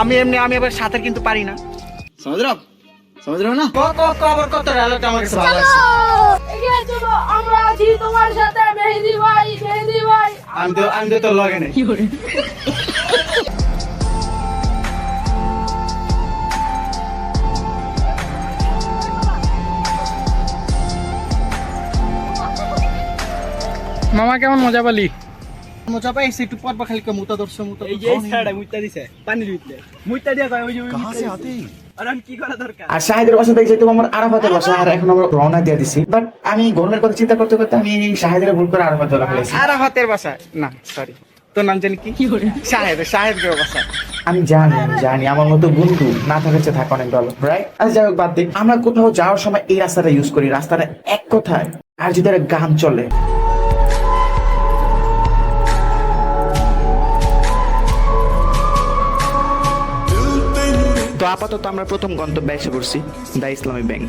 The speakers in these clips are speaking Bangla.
আমি এমনি আমি আবার সাঁতার কিন্তু পারি না। সমুদ্র সমুদ্র না? কত কত আমরা আছি তোমার সাথে মেহেদি ভাই মেহেদি ভাই। আমি তো আমি তো মামা কেমন মজা পালি? মজা পাইছি একটু পর খালি কে মুতা ধরছে মুতা এই যে ছাড়া মুইতা দিছে পানির ভিতরে মুইতা দিয়া কয় ওই যে কাহা সে আতে আর আমি কি করা দরকার আর শাহিদের বাসা দেখছি তো আমার আরাফাতের বাসা আর এখন আমরা রওনা দিয়ে দিছি। বাট আমি গরমের কথা চিন্তা করতে করতে আমি শাহিদের ভুল করে আরাফাতে চলে ফেলেছি আর বাসা না সরি তোর নাম জানি কি? শাহেদ বাসা আমি জানি আমি জানি আমার মতো বন্ধু না থাকার চেয়ে থাকা অনেক ভালো রাইট আচ্ছা যাই হোক বাদ দিক আমরা কোথাও যাওয়ার সময় এই রাস্তাটা ইউজ করি রাস্তাটা এক কথায় আর যদি গান চলে তো আপাতত আমরা প্রথম গন্তব্যে এসে পড়ছি দা ইসলামী ব্যাংক।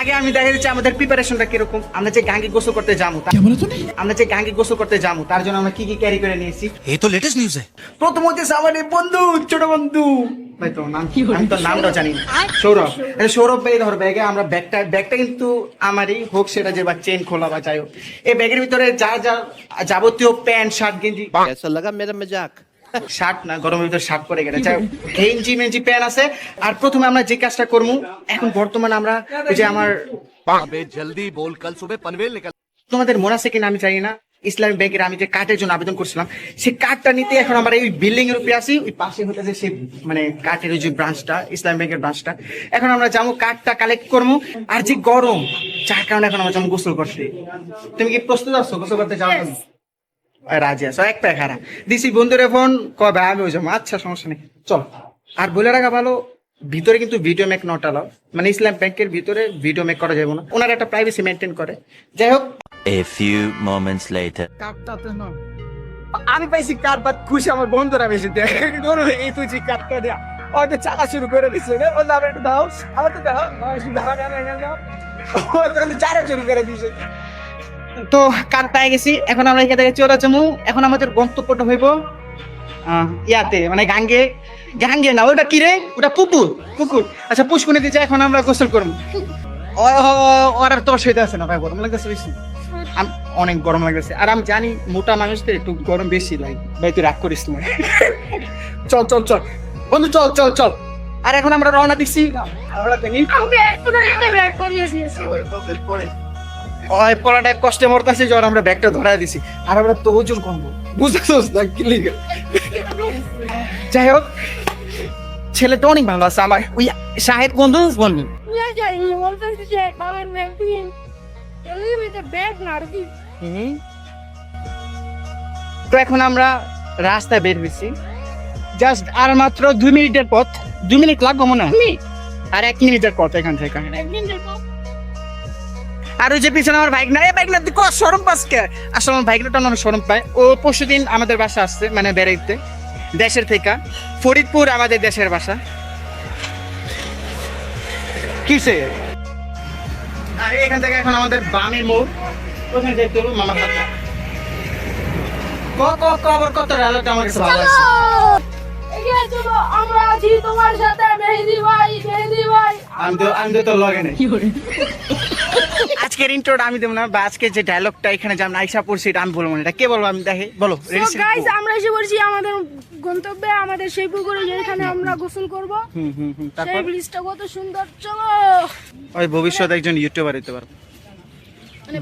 আগে আমি দেখা যাচ্ছে আমাদের প্রিপারেশনটা কীরকম আমরা যে গাঙ্গি গোসল করতে যাব আমরা যে গাঙ্গি গোসল করতে যাব তার জন্য আমরা কি কি ক্যারি করে নিয়েছি? এই তো লেটেস্ট নিউজ প্রথম হচ্ছে আমাদের বন্ধু ছোট বন্ধু। ভাই নাম কি? জানি সৌরভ। সৌরভ। ভাই ধর ব্যাগে আমরা ব্যাগটা ব্যাগটা কিন্তু আমারই হোক সেটা যে বা চেন খোলা বা যাই হোক। এই ব্যাগের ভিতরে যা যা যাবতীয় প্যান্ট শার্ট গেঞ্জি। লাগা মেরা মজাক? শার্ট না গরমের ভিতরে শার্ট পরে গেলে। যাই মেঞ্জি প্যান আছে। আর প্রথমে আমরা যে কাজটা করব এখন বর্তমানে আমরা যে আমার জলদি বল কাল সুবে পানভেল তোমাদের মনে আছে কিনা আমি জানি না। ইসলামী ব্যাংকের আমি যে কার্ডের জন্য আবেদন করছিলাম সেই কার্ডটা নিতে এখন আমরা এই বিল্ডিং এর উপরে আসি ওই পাশে হতেছে সেই মানে কার্ডের যে ব্রাঞ্চটা ইসলামী ব্যাংকের ব্রাঞ্চটা। এখন আমরা যাব কার্ডটা কালেক্ট করব। আর যে গরম যার কারণে এখন আমরা যেমন গোসল করছি তুমি কি প্রস্তুত আছো? গোসল করতে যাওয়ার জন্য? রাজি আছো? এক প্যাক হারা। দিছি বন্ধুরে ফোন। কবে আমি ওই যাব আচ্ছা সমস্যা নেই। চল। আর বলে রাখা ভালো ভিতরে কিন্তু ভিডিও মেক নট অ্যালাউ মানে ইসলাম ব্যাংকের ভিতরে ভিডিও মেক করা যাবে না। ওনারা একটা প্রাইভেসি মেনটেন করে। যাই হোক। A few moments later. কাকটাতে না। আমি পাইছি কার বাদ খুশি আমার বন্ধুরা বেশি। দেখে ধরো এই তুই যে কাটটা দেয়া। হয়তো চাকা শুরু করে দিচ্ছে রে বললাম আমার একটু দাও। আমার তো দাও আমার একটু দাও দাও, দাও, দাও। ও শুরু করে দিছে। তো কার পেয়ে গেছি এখন আমরা এখান থেকে চলে যাব। এখন আমাদের গন্তব্যটা হইব ইয়াতে মানে গাঙ্গে। গাঙ্গে না ওটা কি রে? ওটা পুকুর পুকুর। আচ্ছা পুষ্কুনি দিচ্ছে এখন আমরা গোসল করব। ওর আর তোর সইতে আছে না ভাই গরম লাগতেছে বেশি। অনেক গরম লাগতেছে। আর আমি জানি মোটা মানুষদের একটু গরম বেশি লাগে ভাই তুই রাগ করিস না। চল চল চল। বন্ধু চল চল চল। আর এখন আমরা রওনা দিচ্ছি। আমরা ওই পড়াটায় কষ্টে মরতেছে জ্বর আমরা ব্যাগটা ধরাই দিছি। আর আমরা তো ওজন কমবো। বুঝতেছোস না কি লিগে? যাই হোক ছেলেটা অনেক ভালো আছে আমার ওই শাহেদ বন্ধু বন্ধু? তো এখন আমরা রাস্তায় বের হয়েছি। জাস্ট আর মাত্র দুই মিনিটের পথ। দুই মিনিট লাগবো মনে হয়? আর এক মিনিটের পথ এখান থেকে। একদিন দেখো আর ওই যে পিছনে আমার বাইক না এই বাইক না তুই কত সরম পাসকে আসলে আমার বাইকটা অনেক সরম পায়। ও পরশু দিন আমাদের বাসা আসছে মানে বেড়াইতে। দেশের থেকে। ফরিদপুর আমাদের দেশের বাসা। কিসে আর এখান থেকে এখন আমাদের মোড়। ওখানে যেতে হলো মামার বাসা ক ক কবর কত আমার কাছে ভালো চলো! আমরা আছি তোমার সাথে মেহেদি ভাই মেহেদি ভাই। আমি তো আমি তো লগে নেই। আজকের ইন্ট্রোটা আমি দেবো না বা আজকে যে ডায়লগটা এখানে যেমন আইসা পড়ছি এটা আমি বলব না এটা। কে বলব আমি দেখে? বলো গাইস আমরা এসে পড়ছি আমাদের গন্তব্যে আমাদের সেই পুকুরে যেখানে আমরা গোসল করব। হুম হুম হুম সেই তারপর? ব্রিজটা কত সুন্দর চলো। ওই ভবিষ্যতে একজন ইউটিউবার হতে পারব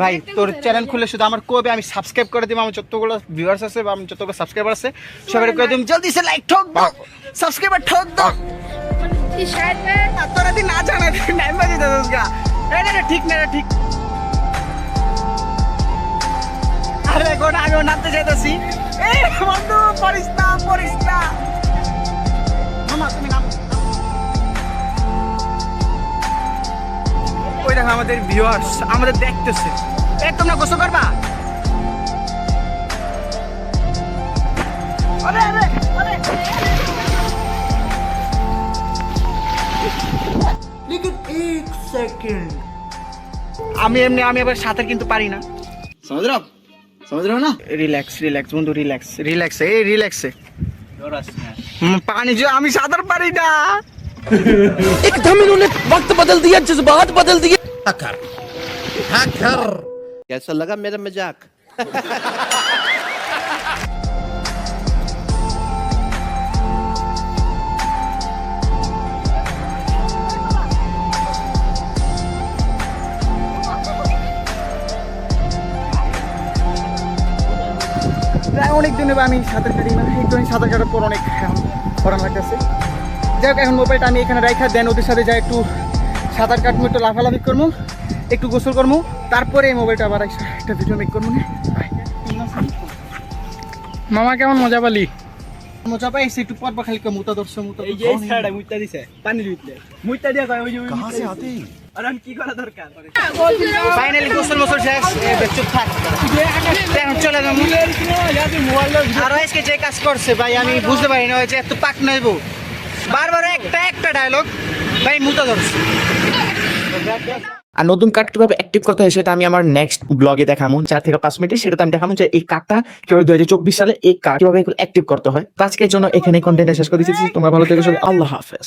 ভাই তোর চ্যানেল? খুলে শুধু আমার কবে আমি সাবস্ক্রাইব করে দিব আমার যতগুলো ভিউয়ার্স আছে বা আমার যতগুলো সাবস্ক্রাইবার আছে সবাই করে দিম জলদি সে লাইক ঠক দাও সাবস্ক্রাইবার ঠক দাও। মানে প্যান্ট তোরা তুই না জানা না, না, ঠিক না ঠিক। এখন আমিও নামতে যেতেছি বন্ধু ওই দেখো আমাদের ভিউয়ার্স আমাদের দেখতেছে। এ তোমরা গোসল করবা? আমি এমনি আমি আবার সাঁতার কিন্তু পারি না। সমুদ্র? समझ रहे हो ना রিল্যাক্স রিল্যাক্স বন্ধু রিল্যাক্স রিল্যাক্স এই রিল্যাক্সে ডরাস না হুম, পানি যে আমি সাঁতার পারি না एकदम इन्होंने वक्त बदल दिया जज्बात बदल दिए कैसा लगा मेरा मजाक প্রায় অনেক দিন আমি সাঁতার কাটি না একটু আমি সাঁতার কাটার পর অনেক করান লাগতেছে। যাই হোক এখন মোবাইলটা আমি এখানে রাখা দেন ওদের সাথে যাই একটু সাঁতার কাটবো একটু লাফালাফি করব একটু গোসল করব তারপরে এই মোবাইলটা আবার একটা- একটা ভিডিও মেক করব না মামা কেমন মজা পালি? মজা পাইছি একটু পর পর খালি মুতা ধরছে মুতা এই যে দিছে ভিতরে মুইতা দিয়া কয় ওই যে আর নতুন কার্ড কীভাবে অ্যাক্টিভ করতে হয়, সেটা আমি আমার নেক্সট ব্লগে দেখাবো চার থেকে পাঁচ মিনিটে সেটা আমি দেখাবো যে এই কার্ডটা কীভাবে দুই হাজার চব্বিশ সালে এই কার্ড কীভাবে অ্যাক্টিভ করতে হয়। আজকের জন্য এখানে কন্টেন্ট শেষ করে দিচ্ছি। তোমরা ভালো থেকে আল্লাহ হাফেজ।